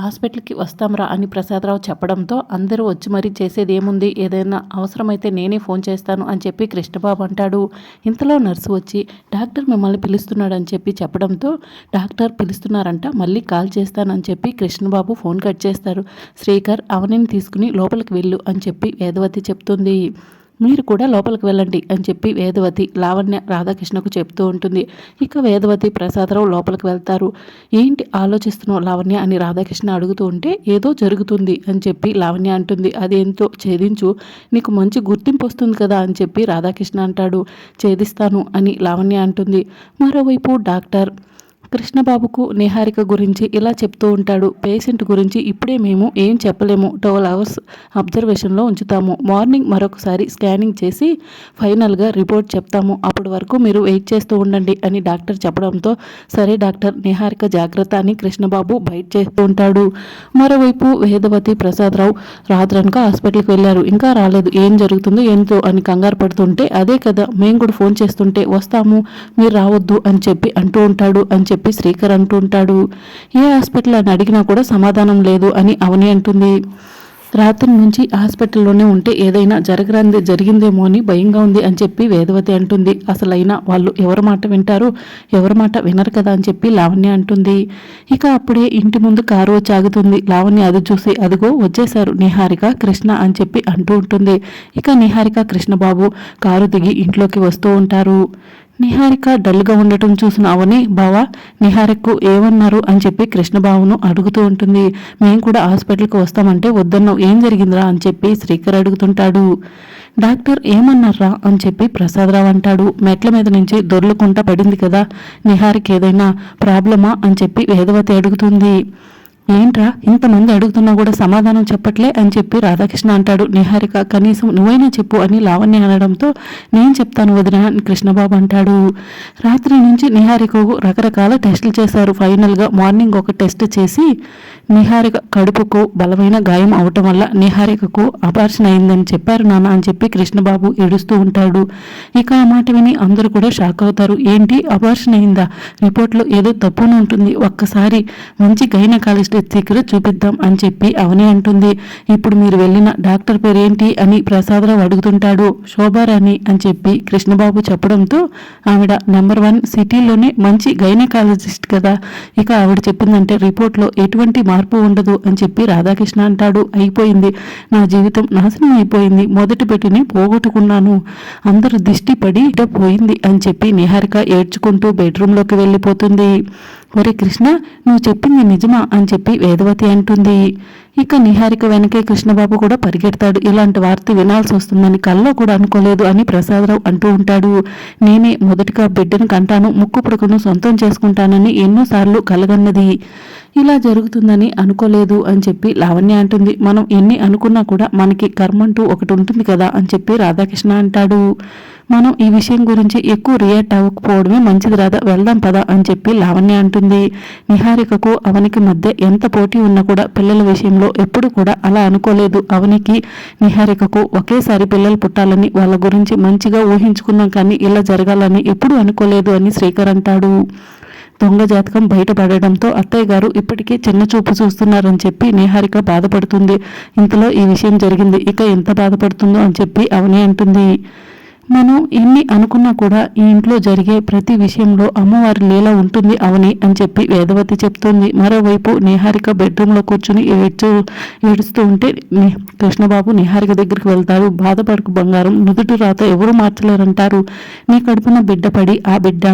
హాస్పిటల్కి వస్తాంరా అని ప్రసాదరావు చెప్పడంతో అందరూ వచ్చి మరీ చేసేది ఏముంది ఏదైనా అవసరమైతే నేనే ఫోన్ చేస్తాను అని చెప్పి కృష్ణబాబు అంటాడు. ఇంతలో నర్సు వచ్చి డాక్టర్ మిమ్మల్ని పిలుస్తున్నాడు అని చెప్పి చెప్పడంతో డాక్టర్ పిలుస్తున్నారంట మళ్ళీ కాల్ చేస్తానని చెప్పి కృష్ణబాబు ఫోన్ కట్ చేస్తారు. శ్రీకర్ అవనిని తీసుకుని లోపలికి వెళ్ళు అని చెప్పి వేదవతి చెప్తుంది. మీరు కూడా లోపలికి వెళ్ళండి అని చెప్పి వేదవతి లావణ్య రాధాకృష్ణకు చెప్తూ ఉంటుంది. ఇక వేదవతి ప్రసాదరావు లోపలికి వెళ్తారు. ఏంటి ఆలోచిస్తున్నావు లావణ్య అని రాధాకృష్ణ అడుగుతూ ఉంటే ఏదో జరుగుతుంది అని చెప్పి లావణ్య అంటుంది. అదేంతో ఛేదించు. నీకు మంచి గుర్తింపు వస్తుంది కదా అని చెప్పి రాధాకృష్ణ అంటాడు. ఛేదిస్తాను అని లావణ్య అంటుంది. మరోవైపు డాక్టర్ కృష్ణబాబుకు నిహారిక గురించి ఇలా చెప్తూ ఉంటాడు. పేషెంట్ గురించి ఇప్పుడే మేము ఏం చెప్పలేము. ట్వెల్వ్ అవర్స్ అబ్జర్వేషన్లో ఉంచుతాము. మార్నింగ్ మరొకసారి స్కానింగ్ చేసి ఫైనల్గా రిపోర్ట్ చెప్తాము. అప్పటి వరకు మీరు వెయిట్ చేస్తూ ఉండండి అని డాక్టర్ చెప్పడంతో సరే డాక్టర్ నిహారిక జాగ్రత్త అని కృష్ణబాబు బయట చేస్తూ ఉంటాడు. మరోవైపు వేదవతి ప్రసాదరావు రాత్రనక హాస్పిటల్కి వెళ్ళారు. ఇంకా రాలేదు. ఏం జరుగుతుందో ఏంటో అని కంగారు పడుతుంటే అదే కదా మేము కూడా ఫోన్ చేస్తుంటే వస్తాము మీరు రావద్దు అని చెప్పి అంటూ ఉంటాడు అని చెప్పి చెప్పి శ్రీకర్ అంటుంటాడు ఏ హాస్పిటల్ అని అడిగినా కూడా సమాధానం లేదు అని అవని అంటుంది. రాత్రి నుంచి హాస్పిటల్లోనే ఉంటే ఏదైనా జరగరాంది జరిగిందేమో అని భయంగా ఉంది అని చెప్పి వేదవతి అంటుంది. అసలైనా వాళ్ళు ఎవరి మాట వింటారు ఎవరి మాట వినరు కదా అని చెప్పి లావణ్య అంటుంది. ఇక అప్పుడే ఇంటి ముందు కారు వచ్చి ఆగుతుంది లావణ్య అది చూసి అదిగో వచ్చేశారు నిహారిక కృష్ణ అని చెప్పి అంటూ ఉంటుంది. ఇక నిహారిక కృష్ణబాబు కారు దిగి ఇంట్లోకి వస్తూ ఉంటారు. నిహారిక డల్గా ఉండటం చూసిన అవని బావా నిహారికకు ఏమన్నారు? అని చెప్పి కృష్ణబాబును అడుగుతూ ఉంటుంది. మేము కూడా హాస్పిటల్కి వస్తామంటే వద్దన్నావు ఏం జరిగిందిరా? అని చెప్పి శ్రీకర్ అడుగుతుంటాడు. డాక్టర్ ఏమన్నారా? అని చెప్పి ప్రసాదరావు అంటాడు. మెట్ల మీద నుంచి దొర్లుకుంటా పడింది కదా నిహారికి ఏదైనా ప్రాబ్లమా? అని చెప్పి వేదవతి అడుగుతుంది. ఏంట్రా? ఇంతమంది అడుగుతున్నా కూడా సమాధానం చెప్పట్లే అని చెప్పి రాధాకృష్ణ అంటాడు. నిహారిక కనీసం నువ్వైనా చెప్పు అని లావణ్య అనడంతో నేను చెప్తాను వదిన కృష్ణబాబు అంటాడు. రాత్రి నుంచి నిహారికకు రకరకాల టెస్టులు చేశారు. ఫైనల్గా మార్నింగ్ ఒక టెస్ట్ చేసి నిహారిక కడుపుకు బలమైన గాయం అవటం వల్ల నిహారికకు అపార్షన్ అయిందని చెప్పారు నాన్న అని చెప్పి కృష్ణబాబు ఏడుస్తూ ఉంటాడు. ఇక ఆ మాట విని అందరూ కూడా షాక్ అవుతారు. ఏంటి? అపార్షన్ అయిందా? రిపోర్ట్లో ఏదో తప్పును ఉంటుంది. ఒక్కసారి మంచి గైనకాలజిస్ట్ సీక్రెట్ చూపిద్దాం అని చెప్పి అవని అంటుంది. ఇప్పుడు మీరు వెళ్ళిన డాక్టర్ పేరేంటి అని ప్రసాదరావు అడుగుతుంటాడు. శోభారాణి అని చెప్పి కృష్ణబాబు చెప్పడంతో ఆవిడ నెంబర్ వన్ సిటీలోనే మంచి గైనకాలజిస్ట్ కదా. ఇక ఆవిడ చెప్పిందంటే రిపోర్ట్లో ఎటువంటి మార్పు ఉండదు అని చెప్పి రాధాకృష్ణ అంటాడు. అయిపోయింది. నా జీవితం నాశనం అయిపోయింది. మొదటి పెట్టిని పోగొట్టుకున్నాను. అందరు దిష్టి పడి పోయింది అని చెప్పి నిహారిక ఏడ్చుకుంటూ బెడ్రూమ్లోకి వెళ్ళిపోతుంది. ఒరే కృష్ణ నువ్వు చెప్పింది నిజమా? అని చెప్పి వేదవతి అంటుంది. ఇక నిహారిక వెనకే కృష్ణబాబు కూడా పరిగెడతాడు. ఇలాంటి వార్త వినాల్సి వస్తుందని కల్లో కూడా అనుకోలేదు అని ప్రసాదరావు అంటూ ఉంటాడు. నేనే మొదటిగా బిడ్డను కంటాను ముక్కు పుడకను సొంతం చేసుకుంటానని ఎన్నోసార్లు కలగన్నది. ఇలా జరుగుతుందని అనుకోలేదు అని చెప్పి లావణ్య అంటుంది. మనం ఎన్ని అనుకున్నా కూడా మనకి కర్మంటూ ఒకటి ఉంటుంది కదా అని చెప్పి రాధాకృష్ణ అంటాడు. మనం ఈ విషయం గురించి ఎక్కువ రియాక్ట్ అవ్వకపోవడమే మంచిది రాదా? వెళ్దాం పదా అని చెప్పి లావణ్య అంటుంది. నిహారికకు అవనికి మధ్య ఎంత పోటీ ఉన్నా కూడా పిల్లల విషయంలో ఎప్పుడు కూడా అలా అనుకోలేదు. అవనికి నిహారికకు ఒకేసారి పిల్లలు పుట్టాలని వాళ్ళ గురించి మంచిగా ఊహించుకున్నాం కానీ ఇలా జరగాలని ఎప్పుడు అనుకోలేదు అని శ్రీకర్ అంటాడు. దొంగ జాతకం బయటపడడంతో అత్తయ్య గారు ఇప్పటికే చిన్న చూపు చూస్తున్నారని చెప్పి నిహారిక బాధపడుతుంది. ఇంతలో ఈ విషయం జరిగింది ఇక ఎంత బాధపడుతుందో అని చెప్పి అవని అంటుంది. మనం ఎన్ని అనుకున్నా కూడా ఈ ఇంట్లో జరిగే ప్రతి విషయంలో అమ్మవారి లీల ఉంటుంది అవని అని చెప్పి వేదవతి చెప్తుంది. మరోవైపు నిహారిక బెడ్రూమ్లో కూర్చుని ఏడ్చు ఏడుస్తూ ఉంటే కృష్ణబాబు నిహారిక దగ్గరికి వెళ్తారు బాధపడకు బంగారం నుదుటి రాత ఎవరు మార్చలేరంటారు? నీ కడుపున బిడ్డ పడి ఆ బిడ్డ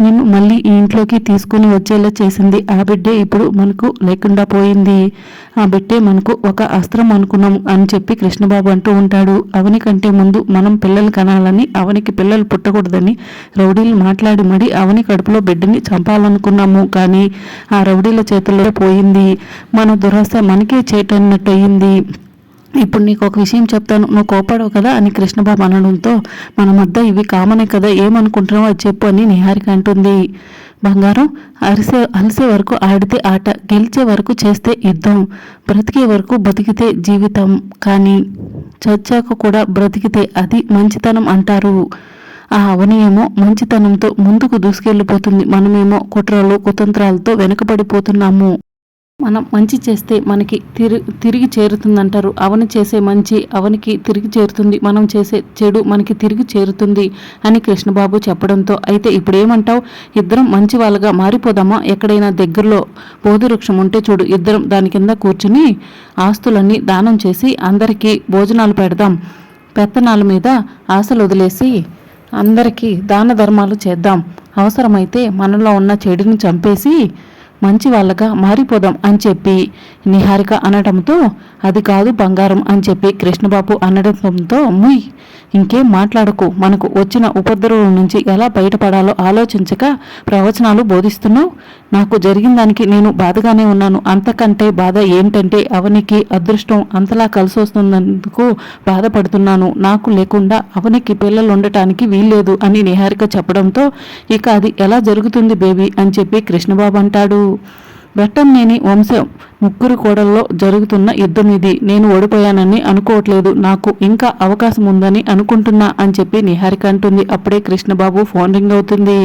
నిన్ను మళ్ళీ ఈ ఇంట్లోకి తీసుకుని వచ్చేలా చేసింది. ఆ బిడ్డే ఇప్పుడు మనకు లేకుండా పోయింది. ఆ బిడ్డే మనకు ఒక అస్త్రం అనుకున్నాం అని చెప్పి కృష్ణబాబు అంటూ ఉంటాడు. అవని కంటే ముందు మనం పిల్లలు కనాలని అవనికి పిల్లలు పుట్టకూడదని రౌడీలు మాట్లాడి మడి అవని కడుపులో బిడ్డని చంపాలనుకున్నాము. కానీ ఆ రౌడీల చేతుల్లో పోయింది. మన దురాశ మనకే చేటన్నట్టు అయింది ఇప్పుడు నీకు ఒక విషయం చెప్తాను. నువ్వు కోపడవు కదా అని కృష్ణబాబు అనడంతో మన మధ్య ఇవి కామనే కదా ఏమనుకుంటున్నావు అది చెప్పు అని నిహారిక అంటుంది. బంగారం అరిసే అలసే వరకు ఆడితే ఆట గెలిచే వరకు చేస్తే యుద్ధం బ్రతికే వరకు బతికితే జీవితం కానీ చచ్చాక కూడా బ్రతికితే అది మంచితనం అంటారు. ఆ అవనీయమో మంచితనంతో ముందుకు దూసుకెళ్ళిపోతుంది. మనమేమో కుట్రలు కుతంత్రాలతో వెనుకబడిపోతున్నాము. మనం మంచి చేస్తే మనకి తిరి తిరిగి చేరుతుందంటారు. అవని చేసే మంచి అవనికి తిరిగి చేరుతుంది. మనం చేసే చెడు మనకి తిరిగి చేరుతుంది అని కృష్ణబాబు చెప్పడంతో అయితే ఇప్పుడేమంటావు? ఇద్దరం మంచి వాళ్ళగా మారిపోదామా? ఎక్కడైనా దగ్గరలో బోధివృక్షం ఉంటే చూడు. ఇద్దరం దాని కింద కూర్చుని ఆస్తులన్నీ దానం చేసి అందరికీ భోజనాలు పెడదాం. పెత్తనాల మీద ఆశలు వదిలేసి అందరికీ దాన ధర్మాలు చేద్దాం. అవసరమైతే మనలో ఉన్న చెడుని చంపేసి మంచి వాళ్ళగా మారిపోదాం అని చెప్పి నిహారిక అనటంతో అది కాదు బంగారం అని చెప్పి కృష్ణబాబు అనడంతో ముయ్ ఇంకేం మాట్లాడకు. మనకు వచ్చిన ఉపద్రవం నుంచి ఎలా బయటపడాలో ఆలోచించక ప్రవచనాలు బోధిస్తున్నావు. నాకు జరిగిన దానికి నేను బాధగానే ఉన్నాను. అంతకంటే బాధ ఏంటంటే అవనికి అదృష్టం అంతలా కలిసి వస్తున్నందుకు బాధపడుతున్నాను. నాకు లేకుండా అవనికి పిల్లలు ఉండటానికి వీల్లేదు అని నిహారిక చెప్పడంతో ఇక అది ఎలా జరుగుతుంది బేబీ? అని చెప్పి కృష్ణబాబు అంటాడు. వెట్టంనేని వంశం ముగ్గురు కోడల్లో జరుగుతున్న యుద్ధం ఇది. నేను ఓడిపోయానని అనుకోవట్లేదు. నాకు ఇంకా అవకాశం ఉందని అనుకుంటున్నా అని చెప్పి నిహారిక అంటుంది. అప్పుడే కృష్ణబాబు ఫోన్ రింగ్ అవుతుంది.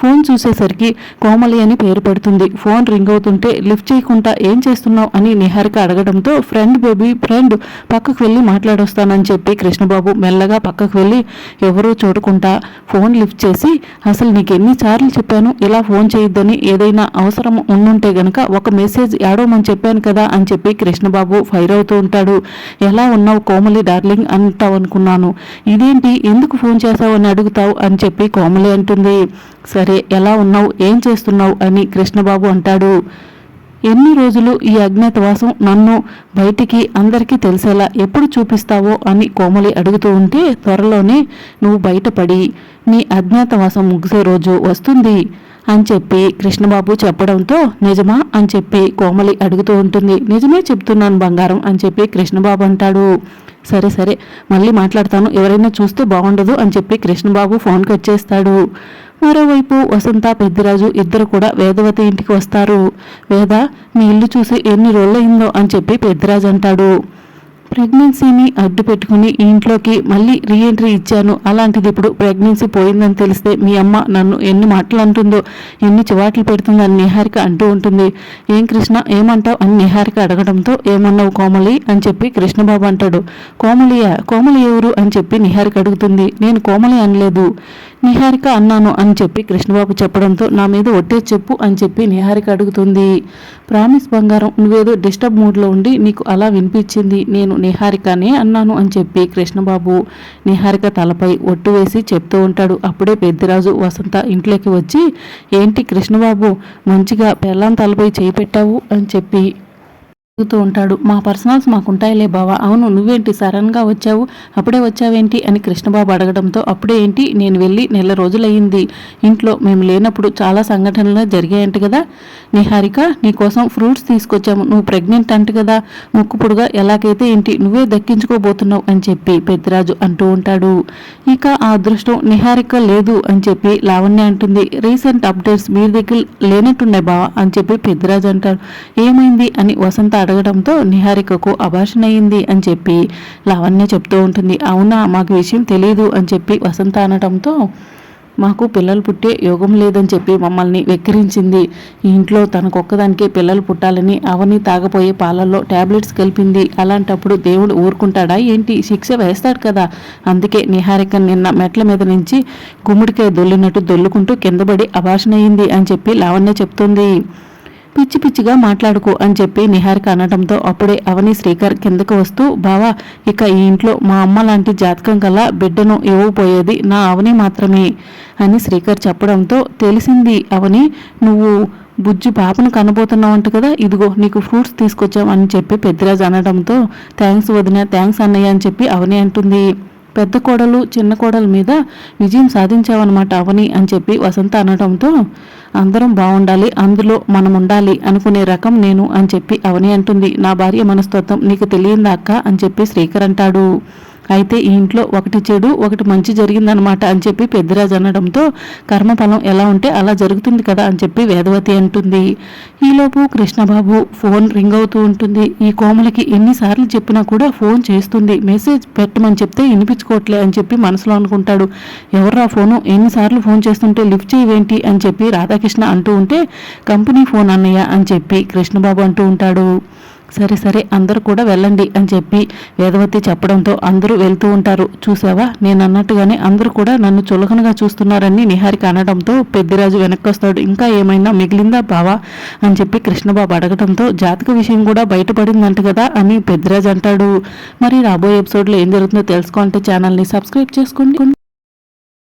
ఫోన్ చూసేసరికి కోమలి అని పేరు పెడుతుంది. ఫోన్ రింగ్ అవుతుంటే లిఫ్ట్ చేయకుండా ఏం చేస్తున్నావు అని నిహారిక అడగడంతో ఫ్రెండ్ బేబీ ఫ్రెండ్ పక్కకు వెళ్ళి మాట్లాడొస్తానని చెప్పి కృష్ణబాబు మెల్లగా పక్కకు వెళ్ళి ఎవరూ చూడకుండా ఫోన్ లిఫ్ట్ చేసి అసలు నీకు ఎన్నిసార్లు చెప్పాను? ఇలా ఫోన్ చేయొద్దని ఏదైనా అవసరం ఉండుంటే గనక ఒక మెసేజ్ ఏడో అని చెప్పాను కదా అని చెప్పి కృష్ణబాబు ఫైర్ అవుతూ ఉంటాడు. ఎలా ఉన్నావు కోమలి డార్లింగ్ అంటావు అనుకున్నాను. ఇదేంటి ఎందుకు ఫోన్ చేసావు అని అడుగుతావు అని చెప్పి కోమలి అంటుంది. సరే ఎలా ఉన్నావు? ఏం చేస్తున్నావు? అని కృష్ణబాబు అంటాడు. ఎన్ని రోజులు ఈ అజ్ఞాతవాసం నన్ను బయటికి అందరికీ తెలిసేలా ఎప్పుడు చూపిస్తావో అని కోమలి అడుగుతూ ఉంటే త్వరలోనే నువ్వు బయటపడి నీ అజ్ఞాతవాసం ముగిసే రోజు వస్తుంది. అని చెప్పి కృష్ణబాబు చెప్పడంతో నిజమా? అని చెప్పి కోమలి అడుగుతూ ఉంటుంది. నిజమే చెప్తున్నాను బంగారం అని చెప్పి కృష్ణబాబు అంటాడు. సరే సరే మళ్ళీ మాట్లాడతాను. ఎవరైనా చూస్తే బాగుండదు అని చెప్పి కృష్ణబాబు ఫోన్ కట్ చేస్తాడు. మరోవైపు వసంత పెద్దిరాజు ఇద్దరు కూడా వేదవతి ఇంటికి వస్తారు. వేద మీ ఇల్లు చూసి ఎన్ని రోజులైందో అని చెప్పి పెద్దిరాజు అంటాడు. ప్రెగ్నెన్సీని అడ్డు పెట్టుకుని ఇంట్లోకి మళ్ళీ రీఎంట్రీ ఇచ్చాను. అలాంటిది ఇప్పుడు ప్రెగ్నెన్సీ పోయిందని తెలిస్తే మీ అమ్మ నన్ను ఎన్ని మాటలు అంటుందో ఎన్ని చివాట్లు పెడుతుందో అని నిహారిక అంటూ ఉంటుంది. ఏం కృష్ణ ఏమంటావు అని నిహారిక అడగడంతో ఏమన్నావు కోమలి అని చెప్పి కృష్ణబాబు అంటాడు. కోమలియా కోమలి ఎవరు అని చెప్పి నిహారిక అడుగుతుంది. నేను కోమలి అనలేదు. నిహారిక అన్నాను అని చెప్పి కృష్ణబాబు చెప్పడంతో నా మీద ఒట్టే చెప్పు అని చెప్పి నిహారిక అడుగుతుంది. ప్రామిస్ బంగారం నువ్వేదో డిస్టర్బ్ మూడ్లో ఉండి నీకు అలా వినిపించింది. నేను నిహారికనే అన్నాను అని చెప్పి కృష్ణబాబు నిహారిక తలపై ఒట్టు వేసి చెప్తూ ఉంటాడు. అప్పుడే పెద్దిరాజు వసంత ఇంట్లోకి వచ్చి ఏంటి కృష్ణబాబు మంచిగా పెళ్ళాం తలపై చేయి పెట్టావు? అని చెప్పి అడుగుతూ ఉంటాడు. మా పర్సనల్స్ మాకుంటాయిలే బావా. అవును నువ్వేంటి సడన్గా వచ్చావు? అప్పుడే వచ్చావేంటి? అని కృష్ణబాబు అడగడంతో అప్పుడే ఏంటి? నేను వెళ్ళి నెల రోజులయ్యింది. ఇంట్లో మేము లేనప్పుడు చాలా సంఘటనలు జరిగాయంట కదా. నిహారిక నీకోసం ఫ్రూట్స్ తీసుకొచ్చాము. నువ్వు ప్రెగ్నెంట్ అంట కదా. ముక్కుపుడుగా ఎలాగైతే ఏంటి? నువ్వే దక్కించుకోబోతున్నావు అని చెప్పి పెద్దిరాజు అంటూ ఉంటాడు. ఇక ఆ అదృష్టం నిహారిక లేదు అని చెప్పి లావణ్య అంటుంది. రీసెంట్ అప్డేట్స్ మీ దగ్గర లేనట్టున్నాయి బావా అని చెప్పి పెద్దిరాజు అంటాడు. ఏమైంది? అని వసంత అడగడంతో నిహారికకు అభాషణ అయింది అని చెప్పి లావణ్య చెప్తూ ఉంటుంది. అవునా మాకు విషయం తెలియదు అని చెప్పి వసంత అనడంతో మాకు పిల్లలు పుట్టే యోగం లేదని చెప్పి మమ్మల్ని వెక్కిరించింది. ఇంట్లో తనకొక్కదానికే పిల్లలు పుట్టాలని అవని తాగపోయే పాలల్లో టాబ్లెట్స్ కలిపింది. అలాంటప్పుడు దేవుడు ఊరుకుంటాడా? ఏంటి? శిక్ష వేస్తాడు కదా. అందుకే నిహారిక నిన్న మెట్ల మీద నుంచి గుమ్మడికాయ దొల్లినట్టు దొల్లుకుంటూ కిందపడి అభాషణ అయింది అని చెప్పి లావణ్య చెప్తుంది. పిచ్చి పిచ్చిగా మాట్లాడుకో అని చెప్పి నిహారిక అనడంతో అప్పుడే అవని శ్రీకర్ కిందకు వస్తూ బావా ఇక ఈ ఇంట్లో మా అమ్మ లాంటి జాతకం గల బిడ్డను ఇవ్వబోయేది నా అవని మాత్రమే అని శ్రీకర్ చెప్పడంతో తెలిసింది అవని నువ్వు బుజ్జి పాపను కనబోతున్నావంట కదా ఇదిగో నీకు ఫ్రూట్స్ తీసుకొచ్చాం అని చెప్పి పెద్దిరాజు అనడంతో థ్యాంక్స్ వదిన థ్యాంక్స్ అన్నయ్య అని చెప్పి అవని అంటుంది. పెద్ద కోడలు చిన్న కోడల మీద విజయం సాధించావన్నమాట అవని అని చెప్పి వసంత అనడంతో అందరం బాగుండాలి అందులో మనం ఉండాలి అనుకునే రకం నేను అని చెప్పి అవని అంటుంది. నా భార్య మనస్తత్వం నీకు తెలియందా అక్క? అని చెప్పి శ్రీకర్ అంటాడు. అయితే ఈ ఇంట్లో ఒకటి చెడు ఒకటి మంచి జరిగిందనమాట అని చెప్పి పెద్దరాజు అనడంతో కర్మఫలం ఎలా ఉంటే అలా జరుగుతుంది కదా అని చెప్పి వేదవతి అంటుంది. ఈలోపు కృష్ణబాబు ఫోన్ రింగ్ అవుతూ ఉంటుంది. ఈ కోమలికి ఎన్నిసార్లు చెప్పినా కూడా ఫోన్ చేస్తుంది. మెసేజ్ పెట్టమని చెప్తే వినిపించుకోవట్లే అని చెప్పి మనసులో అనుకుంటాడు. ఎవర్రా ఫోను? ఎన్నిసార్లు ఫోన్ చేస్తుంటే లిఫ్ట్ చేయవేంటి? అని చెప్పి రాధాకృష్ణ అంటూ ఉంటే కంపెనీ ఫోన్ అన్నయ్య అని చెప్పి కృష్ణబాబు అంటూ ఉంటాడు. సరే సరే అందరూ కూడా వెళ్ళండి అని చెప్పి వేదవతి చెప్పడంతో అందరూ వెళ్తూ ఉంటారు. చూసావా నేను అన్నట్టుగానే అందరూ కూడా నన్ను చులకనగా చూస్తున్నారని నిహారిక అనడంతో పెద్దిరాజు వెనక్కి వస్తాడు ఇంకా ఏమైనా మిగిలిందా బావా? అని చెప్పి కృష్ణబాబు అడగడంతో జాతక విషయం కూడా బయటపడిందంట కదా అని పెద్దిరాజు అంటాడు. మరి రాబోయే ఎపిసోడ్లో ఏం జరుగుతుందో తెలుసుకోవాలంటే ఛానల్ని సబ్స్క్రైబ్ చేసుకోండి.